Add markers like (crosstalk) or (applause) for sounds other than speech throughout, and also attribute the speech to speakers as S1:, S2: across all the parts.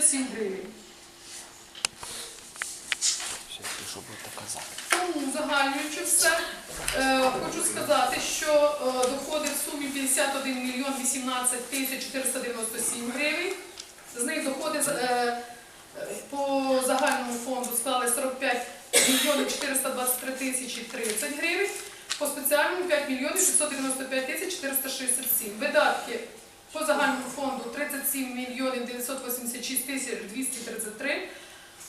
S1: 257 гривень.
S2: Що будете казати?
S1: Тому узагальнюючи все, е, хочу сказати, що е, доходи в сумі 51 мільйон 18 тисяч 497 гривень. З них доходи е, по загальному фонду склали 45 мільйонів 423 тисячі 30 гривень, по спеціальному 5 мільйонів 695 тисяч 467. Видатки по загальному фонду 37 мільйонів 986 тисяч 233.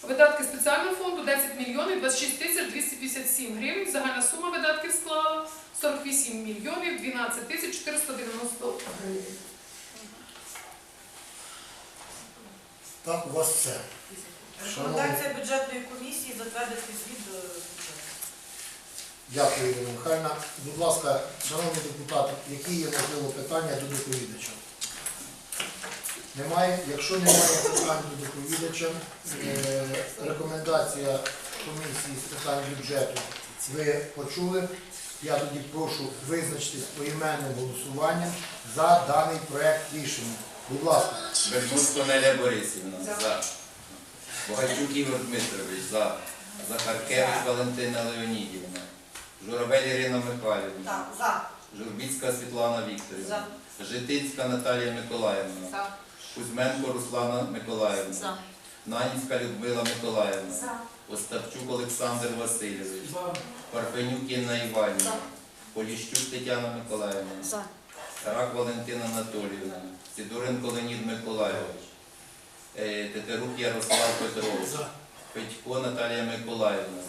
S1: Видатки спеціального фонду 10 мільйонів 26 тисяч 257 гривень. Загальна сума видатків склала 48 мільйонів 12 тисяч 490 гривень.
S3: Так, у вас все.
S4: Рекомендація бюджетної комісії затвердити звіт до бюджету.
S3: Дякую, Ірина Михайлівна. Будь ласка, шановні депутати, які є можливо питання до доповідача? Немає. Якщо немає питань до доповідача, е, рекомендація комісії з питань бюджету ви почули. Я тоді прошу визначитись поіменним голосуванням за даний проект рішення. Будь ласка.
S5: Вербуцько Неля Борисівна. За. Богачук Ігор Дмитрович. За. Захаркевич Валентина Леонідівна. Журавель Ірина Михайлівна.
S4: За.
S5: Журбіцька Світлана Вікторівна. Житинська Наталія Миколаївна.
S4: За.
S5: Кузьменко Руслана Миколаївна.
S4: За.
S5: Нанівська Людмила Миколаївна.
S4: За.
S5: Остапчук Олександр Васильович. Парфенюк Інна Іванівна. Поліщук Тетяна Миколаївна.
S4: За.
S5: Рак Валентина Анатоліївна, Сидоренко Леонід Миколайович, е, Тетерук Ярослав Петрович, Петько Наталія Миколаївна,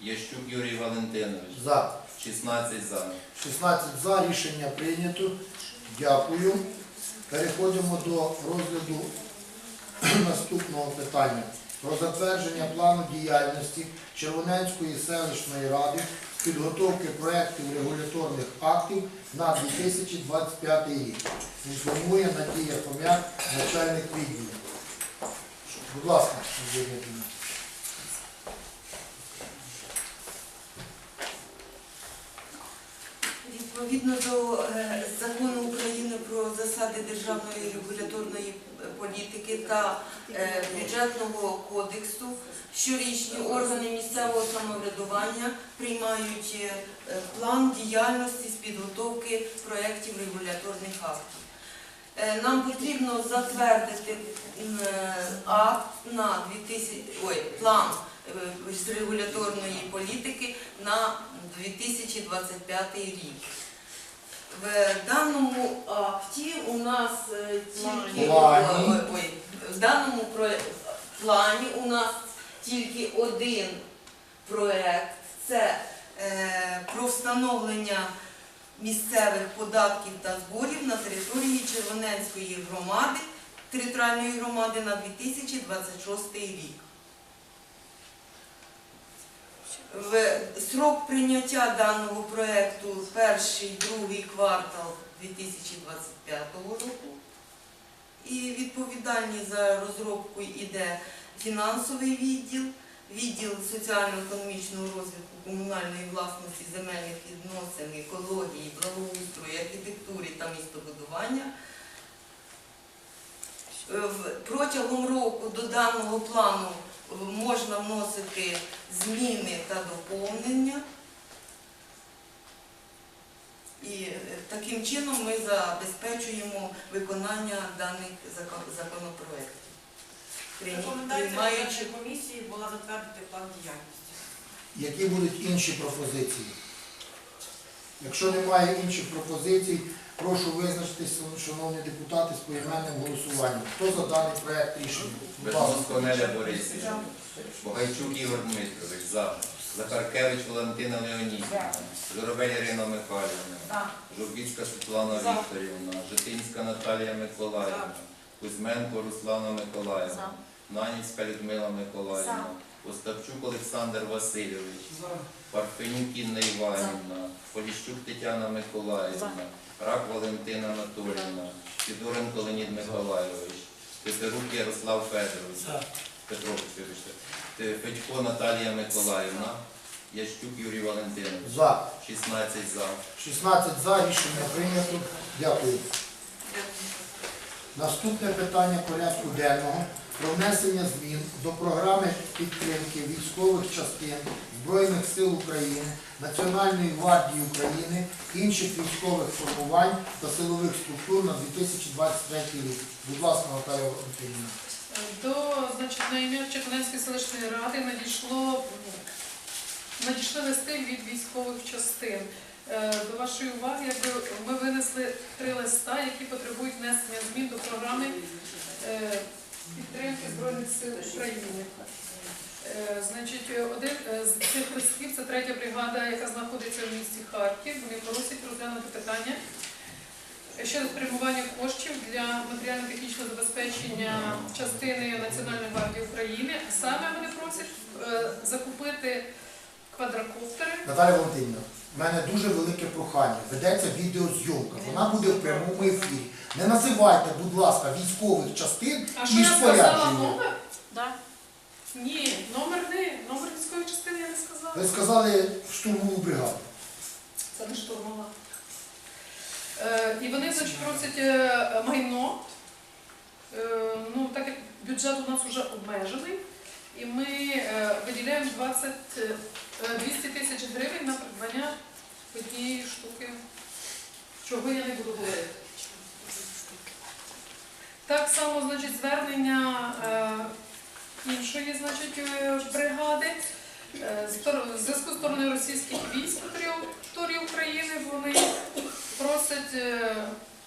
S5: Ящук Юрій Валентинович,
S3: За.
S5: 16 за.
S3: 16 за рішення прийнято. Дякую. Переходимо до розгляду (clears throat) наступного питання. Про затвердження плану діяльності Червоненської селищної ради з підготовки проєктів регуляторних актів на 2025 рік. Інформує Надія Хомяк, начальник відділу. Будь ласка, Надія Дмитрівна.
S6: Відповідно до е, закону України про засади державної регуляторної е, політики та е, бюджетного кодексу, щорічні органи місцевого самоврядування приймають план діяльності з підготовки проєктів регуляторних актів. Нам потрібно затвердити акт на 2000, ой, план з регуляторної політики на 2025 рік. В даному акті у нас е, тільки
S3: Плані.
S6: ой, ой, в даному про- плані у нас тільки один проект це е, про встановлення місцевих податків та зборів на території Червоненської громади, територіальної громади на 2026 рік. В срок прийняття даного проекту перший, другий квартал 2025 року. І відповідальність за розробку йде фінансовий відділ, відділ соціально-економічного розвитку комунальної власності, земельних відносин, екології, благоустрою, архітектури та містобудування. Е, Протягом року до даного плану можна вносити зміни та доповнення. І е, таким чином ми забезпечуємо виконання даних зако- законопроєктів.
S4: Рекомендація комісії була затвердити план діяльності.
S3: Які будуть інші пропозиції? Якщо немає інших пропозицій, прошу визначитись, шановні депутати, з поіменним голосуванням. Хто за даний проект рішення?
S5: Вербуцько Неля Борисівна. Богайчук Ігор Дмитрович. За. Захаркевич Валентина Леонідівна. Журавель Ірина Михайлівна. Журбіцька Світлана Вікторівна. Житинська Наталія Миколаївна. Кузьменко Руслана Миколаївна. Нанівська Людмила Миколаївна. Остапчук Олександр Васильович. Парфенюк Інна Іванівна. Поліщук Тетяна Миколаївна. Рак Валентина Анатоліївна. Сидоренко Леонід Миколайович. Петерук Ярослав Федорович. Петрович, вибачте. Те- Федько Наталія Миколаївна. Ящук Юрій Валентинович.
S3: За.
S5: 16 за.
S3: 16 за рішення прийнято. Дякую. Наступне питання порядку денного про внесення змін до програми підтримки військових частин Збройних сил України, Національної гвардії України, інших військових формувань та силових структур на 2023 рік. Будь ласка, Наталія Валентинівна.
S1: До значить, на ім'я Черканської селищної ради надійшло надійшли листи від військових частин. Е, До вашої уваги, якби ми винесли три листа, які потребують внесення змін до програми е, підтримки Збройних сил України. Е, Значить, один е, з цих листів це третя бригада, яка знаходиться в місті Харків. Вони просять розглянути питання щодо спрямування коштів для матеріально-технічного забезпечення частини Національної гвардії України. Саме вони просять е, закупити квадрокоптери.
S3: Наталя Валентинівна, в мене дуже велике прохання. Ведеться відеозйомка. Вона буде в прямому ефірі. Не називайте, будь ласка, військових частин
S1: А що
S3: і
S1: я сказала
S3: спорядження.
S1: номер?
S4: Да.
S1: Ні, номер не. Номер військової частини я не сказала.
S3: Ви сказали штурмову бригаду.
S1: Це не штурмова. Е, і вони значить, просять е, майно. Е, ну, так як бюджет у нас вже обмежений, і ми е, виділяємо 20, е, 200 тисяч гривень на придбання однієї штуки, чого я не буду говорити. Так само, значить, звернення е, іншої значить, е, бригади. Е, зв'язку з стороною російських військ території України вони просять е,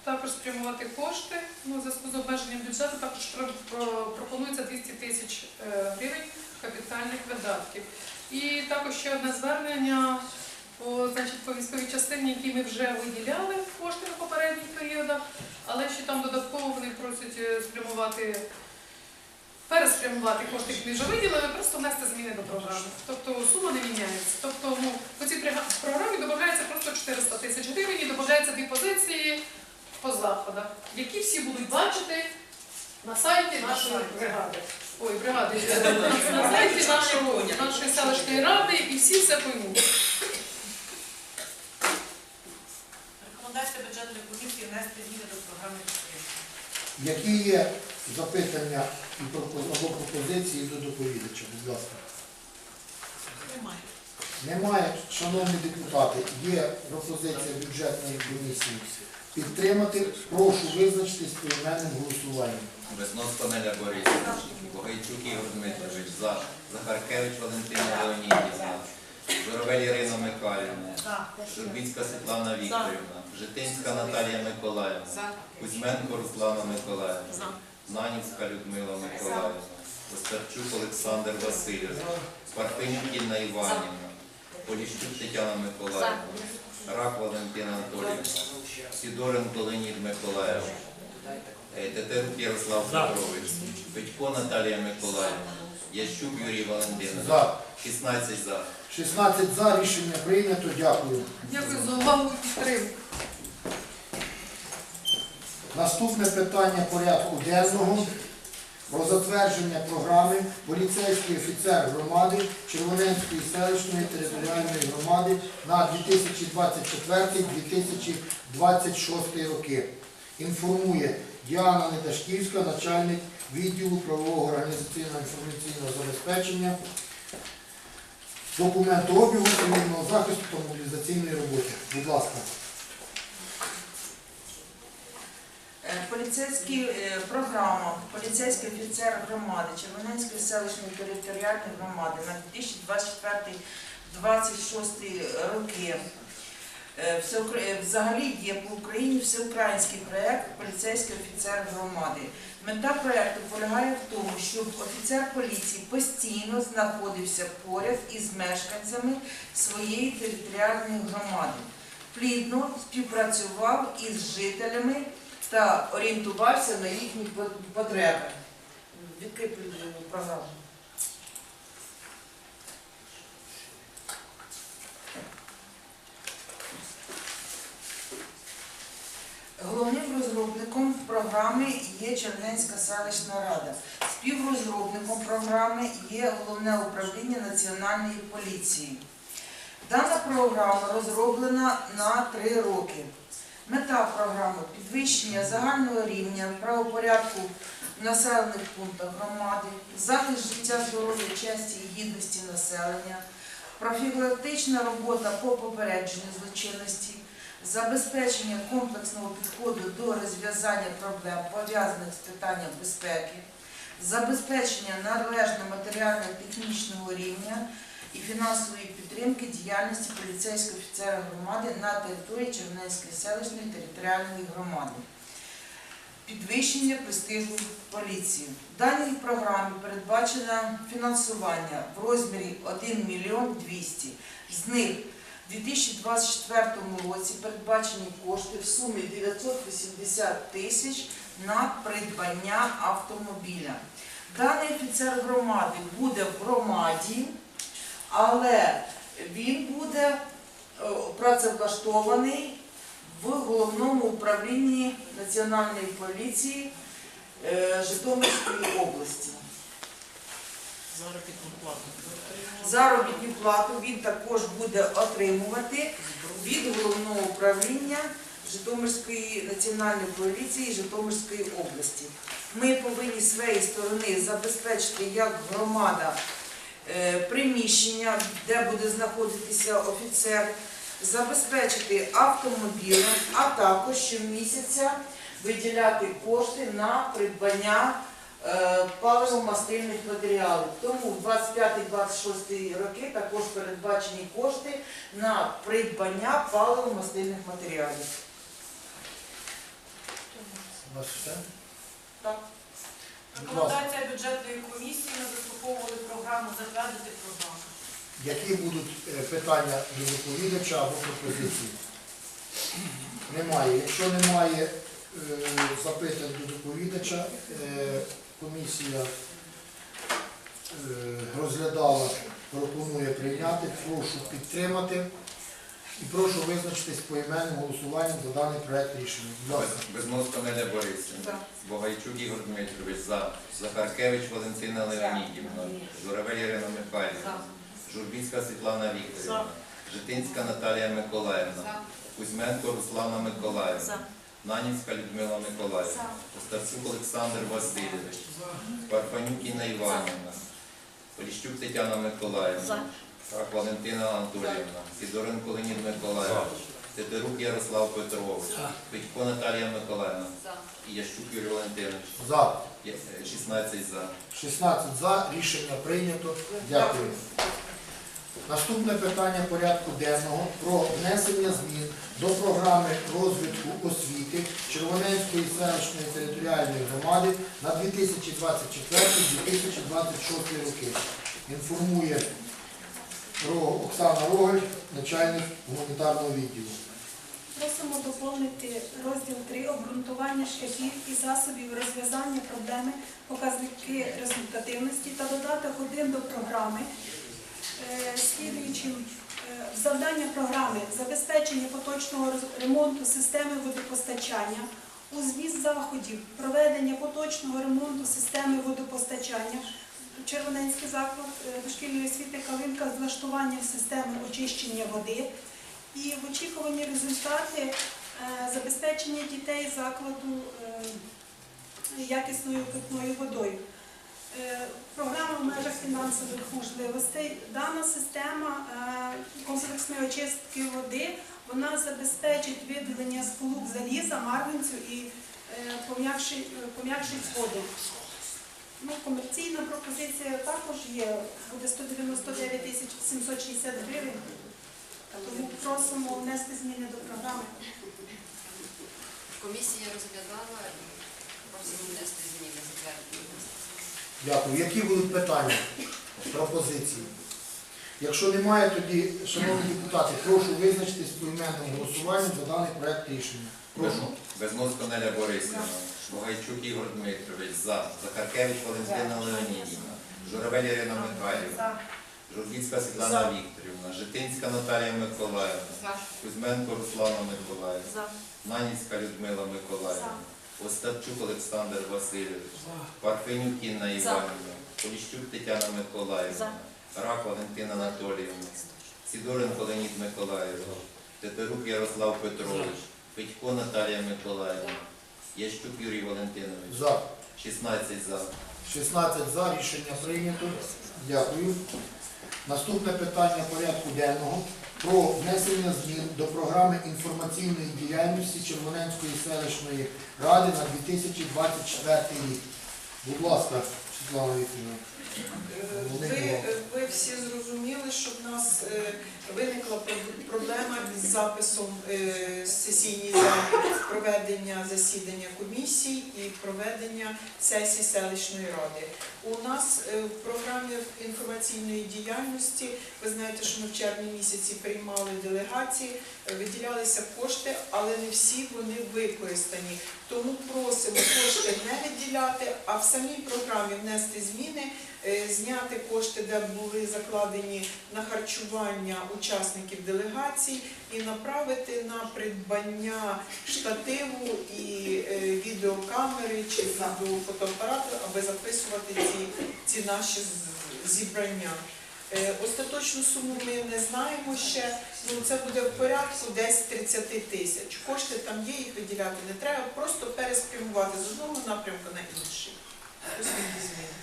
S1: також спрямувати кошти. Ну, в зв'язку з обмеженням бюджету також про- про- пропонується 200 тисяч е, гривень капітальних видатків. І також ще одне звернення по, значить, по військовій частині, які ми вже виділяли кошти на попередніх періодах, але ще там додатково вони просять е, спрямувати переспрямувати кошти, які ми вже виділили, просто внести зміни до програми. Тобто сума не міняється. Тобто ну, по цій програмі додається просто 400 тисяч гривень і додається дві позиції по заходах, які всі будуть бачити на сайті нашої бригади. Ой, бригади, (laughs) на сайті нашого, нашої селищної ради і всі все поймуть.
S4: Рекомендація бюджетної комісії внести зміни до програми підтримки.
S3: Які є запитання і або пропозиції до доповідача? Будь ласка.
S4: Немає.
S3: Немає, шановні депутати, є пропозиція бюджетної комісії підтримати. Прошу визначитись поіменним голосуванням.
S5: Веснос Панеля Борисович, Богайчук Ігор Дмитрович, за. Захаркевич Валентина Леонідівна, Журавель Ірина Михайлівна. Журбіцька Світлана Вікторівна, Житинська Наталія Миколаївна, Кузьменко Руслана Миколаївна, Нанівська Людмила Миколаївна, Остарчук Олександр Васильович, Парфенюк Інна Іванівна, Поліщук Тетяна Миколаївна, Рак Валентина Анатоліївна, Сідоренко Леонід Миколаївич, е, Тетерук Ярослав Петрович, Петько Наталія Миколаївна, Ящук Юрій Валентинович,
S3: За.
S5: 16 за.
S3: 16 за, рішення прийнято. Дякую.
S1: Дякую за увагу і підтримку.
S3: Наступне питання порядку денного про затвердження програми поліцейський офіцер громади Червоненської селищної територіальної громади на 2024-2026 роки. Інформує Діана Недашківська, начальник відділу правового організаційного інформаційного забезпечення, документообігу, цивільного захисту та мобілізаційної роботи. Будь ласка.
S7: Е, Поліцейський е, програма поліцейський офіцер громади Червоненської селищної територіальної громади на 2024-2026 роки. Е, Взагалі є по Україні всеукраїнський проєкт поліцейський офіцер громади. Мета проєкту полягає в тому, щоб офіцер поліції постійно знаходився поряд із мешканцями своєї територіальної громади, плідно співпрацював із жителями та орієнтувався на їхні потреби. Відкрити програму. Головним розробником програми є Черненська селищна рада. Співрозробником програми є головне управління Національної поліції. Дана програма розроблена на три роки. Мета програми підвищення загального рівня правопорядку в населених пунктах громади, захист життя, здоров'я, честі і гідності населення, профілактична робота по попередженню злочинності, забезпечення комплексного підходу до розв'язання проблем, пов'язаних з питанням безпеки, забезпечення належного матеріально-технічного рівня і фінансової підтримки діяльності поліцейського офіцера громади на території Чернецької селищної територіальної громади. Підвищення престижу поліції. В даній програмі передбачено фінансування в розмірі 1 мільйон 200. З них у 2024 році передбачені кошти в сумі 980 тисяч на придбання автомобіля. Даний офіцер громади буде в громаді, але він буде е, працевлаштований в головному управлінні Національної поліції е, Житомирської області. Заробітну плату він також буде отримувати від головного управління Житомирської національної поліції Житомирської області. Ми повинні з своєї сторони забезпечити як громада приміщення, де буде знаходитися офіцер, забезпечити автомобілем, а також щомісяця виділяти кошти на придбання е, паливо-мастильних матеріалів. Тому в 25-26 роки також передбачені кошти на придбання паливо-мастильних матеріалів.
S3: У вас все?
S7: Так.
S4: Рекомендація бюджетної комісії на заслуховували програму затвердити програму.
S3: Які будуть е, питання до доповідача або пропозиції? Немає. Якщо немає е, запитань до доповідача, е, комісія розглядала, пропонує прийняти, прошу підтримати і прошу визначитись поіменним голосуванням за даний проект рішення. Будь ласка.
S5: Безмозко Неля Борисівна. Богайчук Ігор Дмитрович за. Захаркевич Валентина Леонідівна. Журавель Ірина Михайлівна. Журбінська Світлана Вікторівна. Житинська Наталія Миколаївна. Кузьменко Руслана Миколаївна. Нанівська Людмила Миколаївна. Остарчук Олександр Васильович. Парфанюк Інна Іванівна. Поліщук Тетяна Миколаївна. Валентина Анатоліївна. Сідоренко Леонід Миколаївич. Тетерук Ярослав Петрович. Петько Наталія Миколаївна. І Ящук Юрій Валентинович.
S3: За.
S5: Є, е, 16 за.
S3: 16 за. Рішення прийнято. Дякую. Наступне питання порядку денного про внесення змін до програми розвитку освіти Червоненської селищної територіальної громади на 2024-2026 роки. Інформує Ро- Оксана Рогаль, начальник гуманітарного відділу.
S8: Просимо доповнити розділ 3 обґрунтування шляхів і засобів розв'язання проблеми, показники результативності та додаток 1 до програми. Е, Слідуючим е, завдання програми забезпечення поточного ремонту системи водопостачання, у зміст заходів проведення поточного ремонту системи водопостачання, Червоненський заклад е, дошкільної освіти Калинка з влаштуванням системи очищення води, і в очікуванні результати е, забезпечення дітей закладу е, якісною питною водою. Програма в межах фінансових можливостей. Дана система комплексної очистки води вона забезпечить видалення сполук заліза, марганцю і пом'якшить воду. Ну, комерційна пропозиція також є, буде 199 тисяч 760 гривень. Тому просимо внести зміни до програми.
S9: Комісія розглядала і просимо внести зміни затвердити.
S3: Дякую. Які будуть питання, пропозиції? Якщо немає, тоді, шановні депутати, прошу визначитись поіменним голосуванням за даний проект рішення. Прошу.
S5: Безмозко Неля Борисівна. Богайчук Ігор Дмитрович за. Захаркевич Валентина Леонідівна. Журавель Ірина Михайлівна. Журбінська Світлана Вікторівна. Житинська Наталія Миколаївна. Кузьменко Руслана Миколаївна. Нанівська Людмила Миколаївна. Остапчук Олександр Васильович. Парфенюк Інна Іванівна. Поліщук Тетяна Миколаївна. Рак Валентина Анатоліївна. Сідоренко Леонід Миколаївна. Тетерук Ярослав Петрович. Петько Наталія Миколаївна. Ящук Юрій Валентинович.
S3: За.
S5: 16 за.
S3: 16 за, рішення прийнято. Дякую. Наступне питання порядку денного про внесення змін до програми інформаційної діяльності Червоненської селищної ради на 2024 рік. Будь ласка, Світлана Вікторівна.
S10: Ви, ви всі зрозуміли, що в нас е, виникла проб- проблема з записом е, сесійній залі проведення засідання комісій і проведення сесії селищної ради. У нас е, в програмі інформаційної діяльності, ви знаєте, що ми в червні місяці приймали делегації, виділялися кошти, але не всі вони використані. Тому просимо кошти не виділяти, а в самій програмі внести зміни, зняти кошти, де були закладені на харчування учасників делегацій, і направити на придбання штативу і е, відеокамери чи відеофотоапарату, аби записувати ці, ці наші зібрання. Е, Остаточну суму ми не знаємо ще. Ну це буде в порядку десь 30 тисяч. Кошти там є, їх виділяти не треба, просто переспрямувати з одного напрямку на інший. Ось зміни.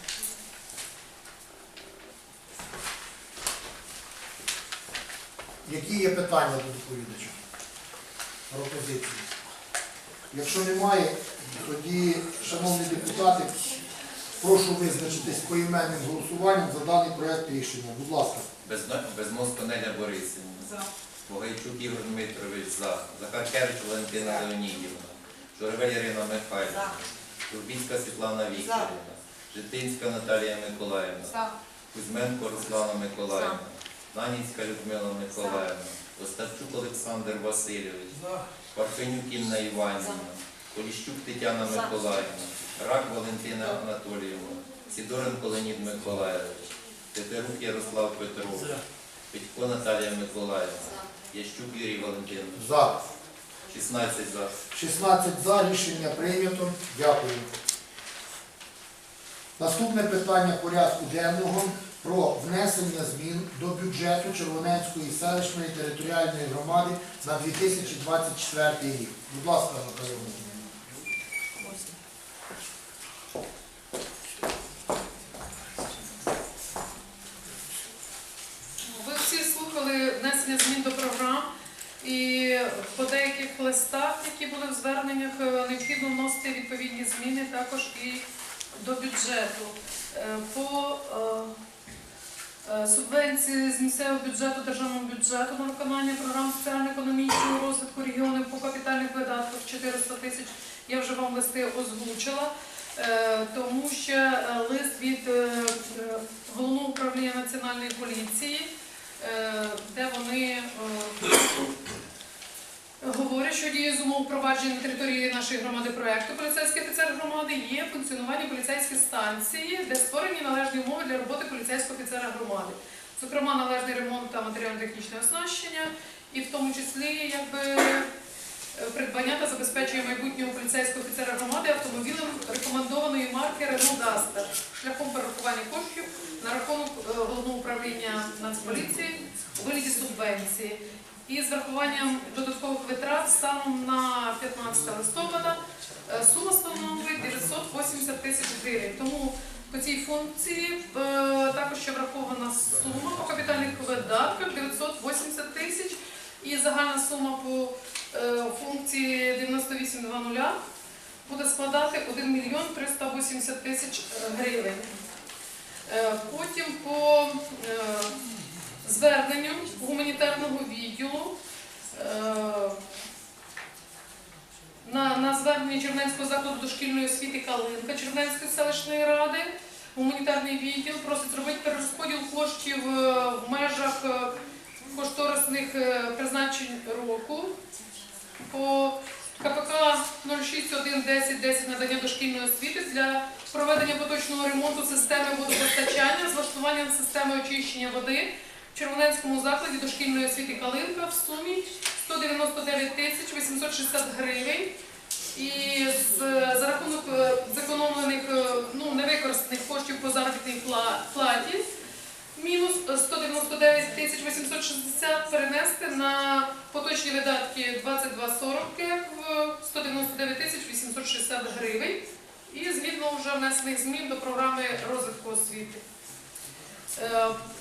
S3: Які є питання до доповідача? Пропозиції? Якщо немає, тоді, шановні депутати, прошу визначитись поіменним голосуванням за даний проект рішення. Будь ласка.
S5: Безмозко Неля Борисівна.
S10: За.
S5: Богайчук Ігор Дмитрович за. Захаркевич Валентина Леонідівна. Журавель Ірина Михайлівна. Турбінська Світлана Вікторівна. Житинська Наталія Миколаївна.
S9: За.
S5: Кузьменко Руслана Миколаївна. Наніцька Людмила Миколаївна. Остапчук Олександр Васильович. Парфенюк Інна Іванівна. Поліщук Тетяна Миколаївна. Рак Валентина Анатоліївна. Сідоренко Леонід Миколаївич. Тетерук Ярослав Петрович. Петько Наталія Миколаївна. Ящук Юрій Валентинович.
S3: За.
S5: 16 за.
S3: 16 за, рішення прийнято. Дякую. Наступне питання порядку денного про внесення змін до бюджету Червоненської селищної територіальної громади на 2024 рік. Будь ласка, Наталія Валентинівна.
S1: Ви всі слухали внесення змін до програм, і по деяких листах, які були в зверненнях, е, необхідно вносити відповідні зміни також і до бюджету. Е, По е, субвенції з місцевого бюджету, державного бюджету на виконання програм соціально-економічного розвитку регіонів по капітальних видатках 400 тисяч. Я вже вам листи озвучила. Е, тому що е, лист від е, е, головного управління національної поліції, е, де вони говорять, що діє з умов впровадження на території нашої громади проекту поліцейський офіцер громади є функціонування поліцейської станції, де створені належні умови для роботи поліцейського офіцера громади. Зокрема, належний ремонт та матеріально-технічне оснащення, і в тому числі якби придбання та забезпечує майбутнього поліцейського офіцера громади автомобілем рекомендованої марки Renault Duster шляхом перерахування коштів на рахунок е, головного управління Нацполіції у вигляді субвенції. І з врахуванням додаткових витрат станом на 15 листопада е, сума становить 980 тисяч гривень. Тому по цій функції е, також ще врахована сума по капітальних видатках 980 тисяч. І загальна сума по е, функції 9820 буде складати 1 мільйон 380 тисяч гривень. Потім по зверненню гуманітарного відділу е, на, на звернення Черненського закладу дошкільної освіти Калинка Черненської селищної ради. Гуманітарний відділ просить зробити перерозподіл коштів е, в межах е, кошторисних призначень року. По КПК 0611010 надання дошкільної освіти для проведення поточного ремонту системи водопостачання з влаштуванням системи очищення води Червоненському закладі дошкільної освіти Калинка в сумі 199 тисяч 860 гривень. І за рахунок е, зекономлених е, ну, невикористаних коштів по заробітній платі мінус 199 тисяч 860 перенести на поточні видатки 2240 в 199 тисяч 860 гривень. і згідно вже внесених змін до програми розвитку освіти.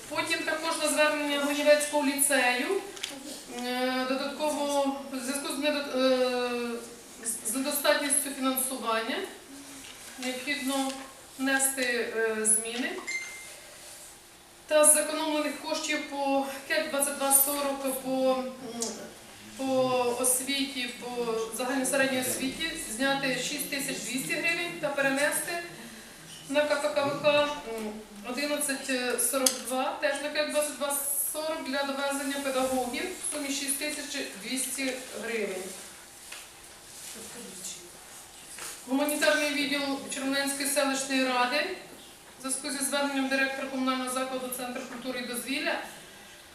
S1: Потім також на звернення Гунівецького ліцею е, додатково в зв'язку е, з недостатністю фінансування необхідно внести е, зміни. Та з зекономлених коштів по КЕК 2240 по, по освіті, по загальній середній освіті зняти 6200 гривень та перенести на КККВК м, 1142, теж на КЕК 2240 для довезення педагогів в сумі 6200 гривень. Гуманітарний відділ Червоненської селищної ради в зв'язку зі зверненням директора комунального закладу Центр культури і дозвілля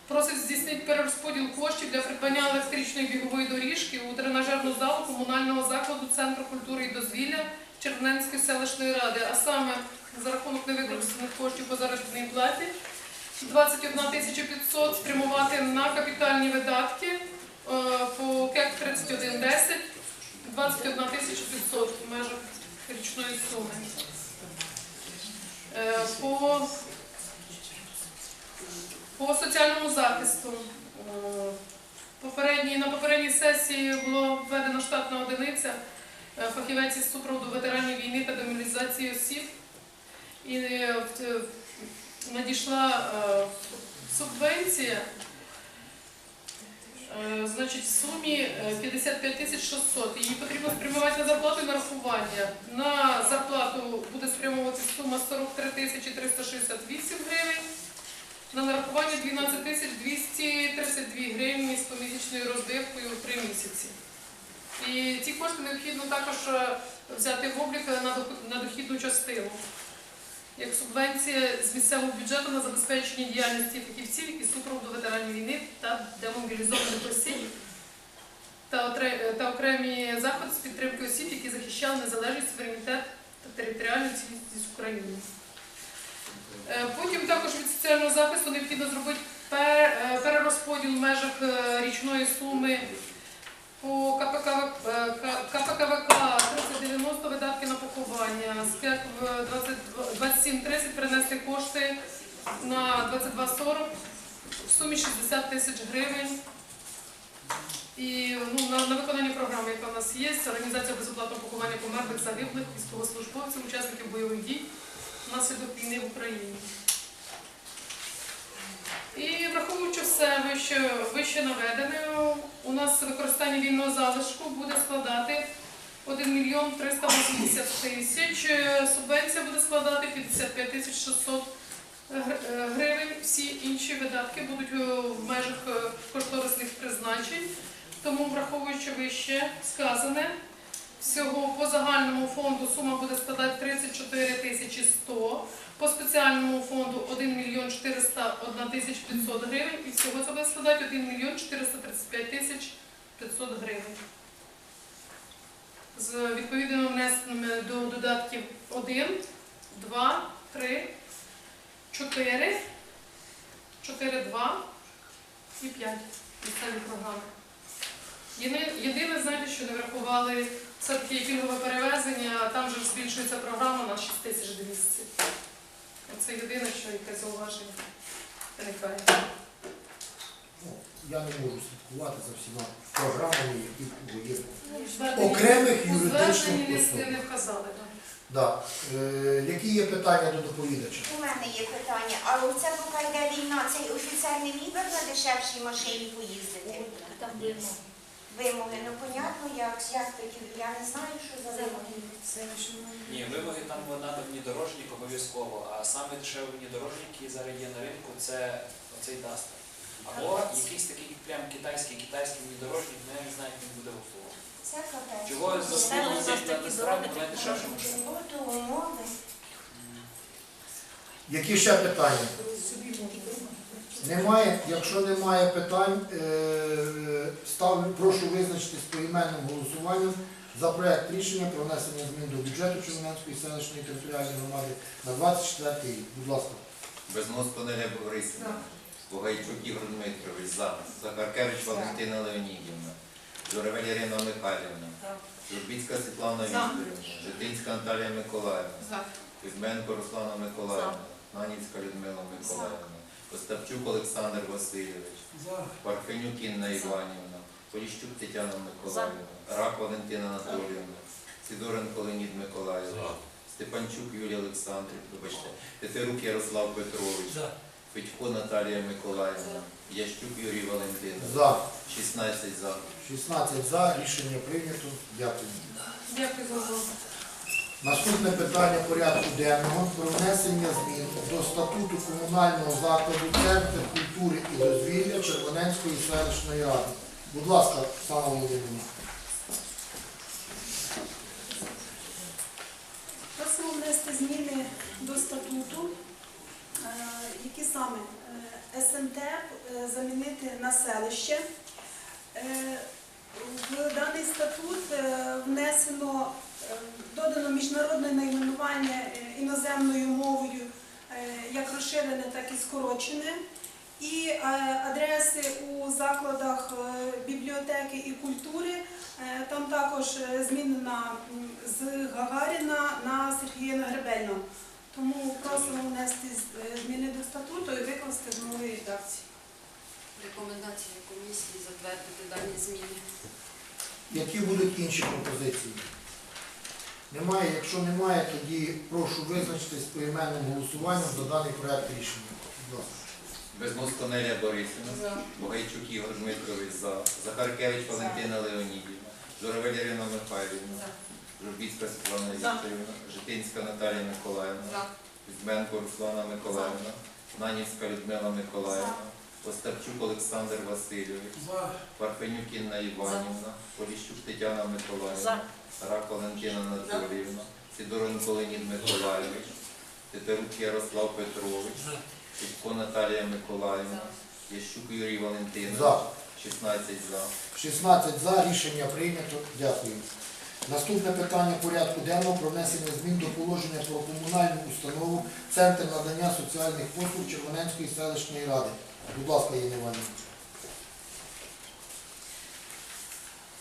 S1: просить здійснити перерозподіл коштів для придбання електричної бігової доріжки у тренажерну залу комунального закладу Центру культури і дозвілля Червоненської селищної ради, а саме за рахунок невикористаних коштів по заробітній платі 21 тисяча 500 спрямувати на капітальні видатки е, по КЕК 3110 21 тисяча 500 в межах річної суми. Е, По, по соціальному захисту. е, Попередній, на попередній сесії було введена штатна одиниця фахівець із супроводу ветеранів війни та демобілізації осіб. І е, надійшла е, субвенція Е, Значить, в сумі е, 55 тисяч 600. Її потрібно спрямувати на зарплату і нарахування. На зарплату буде спрямовувати сума 43 тисячі 368 гривень. На нарахування 12 тисяч 232 гривні з помісячною розбивкою в 3 місяці. І ці кошти необхідно також взяти в облік на дохідну частину як субвенція з місцевого бюджету на забезпечення діяльності фахівців, які супроводу ветеранів війни та демобілізованих осіб, та, окремі заходи з підтримки осіб, які захищали незалежність, суверенітет та територіальну цілісність України. Е, Потім також від соціального захисту необхідно зробити е, перерозподіл в межах е, річної суми по КПКВК 3090 видатки на поховання, з КЕК в 20 2730 перенести кошти на 2240 в сумі 60 тисяч гривень. І ну, на, на виконання програми, яка в нас є, це організація безоплатного поховання померлих загиблих військовослужбовців, учасників бойових дій внаслідок війни в Україні. І враховуючи все вище, вище наведене, у нас використання вільного залишку буде складати 1 мільйон 380 тисяч, субвенція буде складати 55 тисяч 600 е, гривень. Всі інші видатки будуть е, в межах е, кошторисних призначень. Тому, враховуючи вище сказане, всього по загальному фонду сума буде складати 34 тисячі 100, по спеціальному фонду 1 мільйон 401 тисяч 500 гривень і всього це буде складати 1 мільйон 435 тисяч 500 гривень. З відповідними внесеними до додатків 1, 2, 3, 4, 4, 2 і 5 місцеві програми. Єдине, знаєте, що не врахували все-таки пільгове перевезення, а там же збільшується програма на 6200. Це єдине, що яке зауваження виникає.
S3: Ну, Я не можу слідкувати за всіма програмами, які є. Окремих юридичних осіб.
S1: не, вказали.
S3: Да. Е, які є питання до доповідача?
S11: У мене є питання, а оце поки йде війна, цей офіцер не міг би на дешевшій машині поїздити? Вимоги, ну понятно, як, як такі, я не знаю, що за вимоги.
S2: Ні, вимоги там треба внедорожник обов'язково, а саме дешевий внедорожник, який зараз є на ринку, це оцей Дастер. Або якийсь такий прям китайський китайський внедорожник, ну я не знаю, як він буде
S11: капець.
S2: Чого
S11: умови.
S3: Які ще питання? Немає. Якщо немає питань, е, ставлю, прошу визначитись поіменним голосуванням за проект рішення про внесення змін до бюджету Червоненської селищної територіальної громади на 24 рік. Будь ласка.
S5: Безмозко Неля Борисівна. Погайчук Ігор Дмитрович за. Захаркевич Валентина Леонідівна. Журавель Ірина Михайлівна. Журбіцька Світлана Вікторівна, Житинська Наталія Миколаївна. Кузьменко Руслана Миколаївна, Нанівська Людмила Миколаївна, Остапчук Олександр Васильович, Парфенюк Інна Іванівна, Поліщук Тетяна Миколаївна, Рак Валентина Анатоліївна, Сидоренко Леонід Миколаївич, Степанчук Юлія Олександрівна, вибачте, Тетерук Ярослав Петрович, Федько Наталія Миколаївна, Ящук Юрій Валентинович,
S3: За.
S5: 16 за.
S3: 16 за. Рішення прийнято. Дякую.
S1: Дякую за увагу.
S3: Наступне питання порядку денного про внесення змін до статуту комунального закладу Центр культури і дозвілля Червоненської селищної ради. Будь ласка, Оксана Володимирівна.
S8: Просимо внести зміни до статуту, е, які саме е, СНТ е, замінити на селище. Е, В даний статут е, внесено, е, додано міжнародне найменування е, іноземною мовою, е, як розширене, так і скорочене. І е, адреси у закладах е, бібліотеки і культури Е, Там також е, змінена з Гагаріна на Сергія Гребельного. Тому просимо внести е, зміни до статуту і викласти в новій редакції.
S9: Рекомендація комісії затвердити дані зміни.
S3: Які будуть інші пропозиції? Немає. Якщо немає, тоді прошу визначитись поіменним голосуванням за даний проект рішення. Будь ласка.
S5: Безмозко Нелія Борисівна, Богайчук Ігор Дмитрович за, Захаркевич Валентина Леонідівна, Журавель Ірина Михайлівна, Журбіцька Світлана Вікторівна, Житинська Наталія Миколаївна. Кузьменко Руслана Миколаївна, Нанівська Людмила Миколаївна, Остапчук Олександр Васильович, Парфенюк Інна Іванівна, Поліщук Тетяна Миколаївна, Рак Валентина Анатоліївна, Сидоренко Леонід Миколаївич, Тетерук Ярослав Петрович, Федько Наталія Миколаївна, Ящук Юрій Валентинович, 16 за.
S3: 16 за. Рішення прийнято. Дякую. Наступне питання порядку денного про внесення змін до положення про комунальну установу Центр надання соціальних послуг Червоненської селищної ради. Будь ласка, Євгенія Іванівна.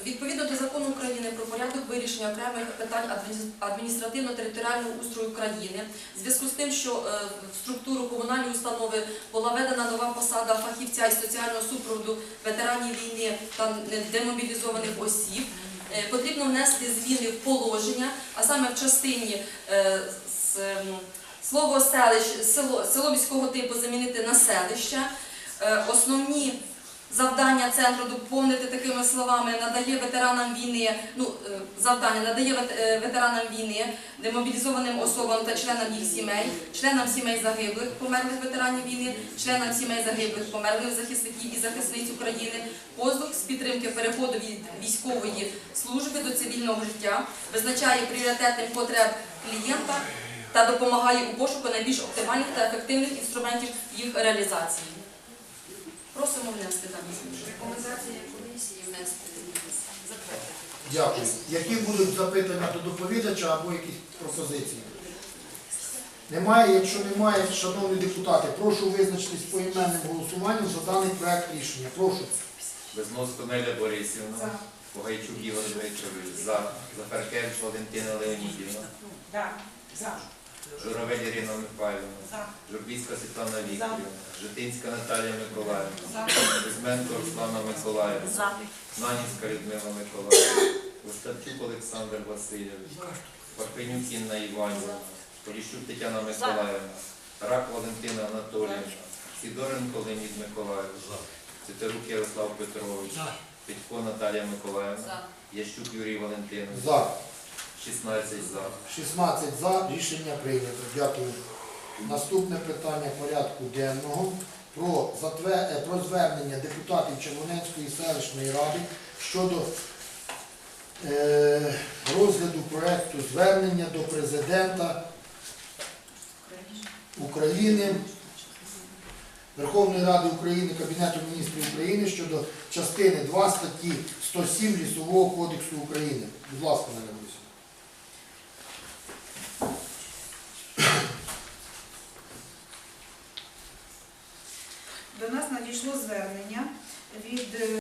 S12: Відповідно до закону України про порядок вирішення окремих питань адміністративно-територіального устрою України, в зв'язку з тим, що е, в структуру комунальної установи була введена нова посада фахівця із соціального супроводу ветеранів війни та демобілізованих осіб, потрібно внести зміни в положення, а саме в частині е, ем, слово село, міського типу замінити на селище. Е, Основні завдання центру доповнити такими словами надає ветеранам війни, ну е, завдання надає е, ветеранам війни, демобілізованим особам та членам їх сімей, членам сімей загиблих, померлих ветеранів війни, членам сімей загиблих, померлих захисників і захисниць України, послуг з підтримки переходу від військової служби до цивільного життя, визначає пріоритетних потреб клієнта та допомагає у пошуку найбільш оптимальних та ефективних інструментів їх реалізації. Просимо внести дані зміни.
S9: Рекомендація комісії внести затвердити.
S3: Дякую. Які будуть запитання до доповідача або якісь пропозиції? Немає. Якщо немає, шановні депутати, прошу визначитись поіменним голосуванням за даний проект рішення. Прошу.
S5: Безмозко Неля Борисівна, Богайчук Ігор Дмитрович за, Захаркевич Валентина Леонідівна,
S4: Да. За.
S5: Журавель Ірина Михайлівна,
S4: За.
S5: Журбіцька Світлана Вікторівна, Житинська Наталія Миколаївна,
S4: За.
S5: Кузьменко Руслана Миколаївна, Нанівська Людмила Миколаївна, Остапчук Олександр Васильович, Парпенюк Інна Іванівна, Поліщук Тетяна Миколаївна, Рак Валентина Анатоліївна, Сідоренко Леонід Миколаївич, Тетерук Ярослав Петрович, Федько Наталія Миколаївна, Ящук Юрій Валентинович. 16 за.
S3: 16 за. Рішення прийнято. Дякую. Наступне питання порядку денного про, затве... е, про звернення депутатів Червоненської селищної ради щодо е... розгляду проекту звернення до президента України, Верховної Ради України, Кабінету міністрів України щодо частини 2 статті 107 Лісового кодексу України. Будь ласка, Наля
S4: звернення від е,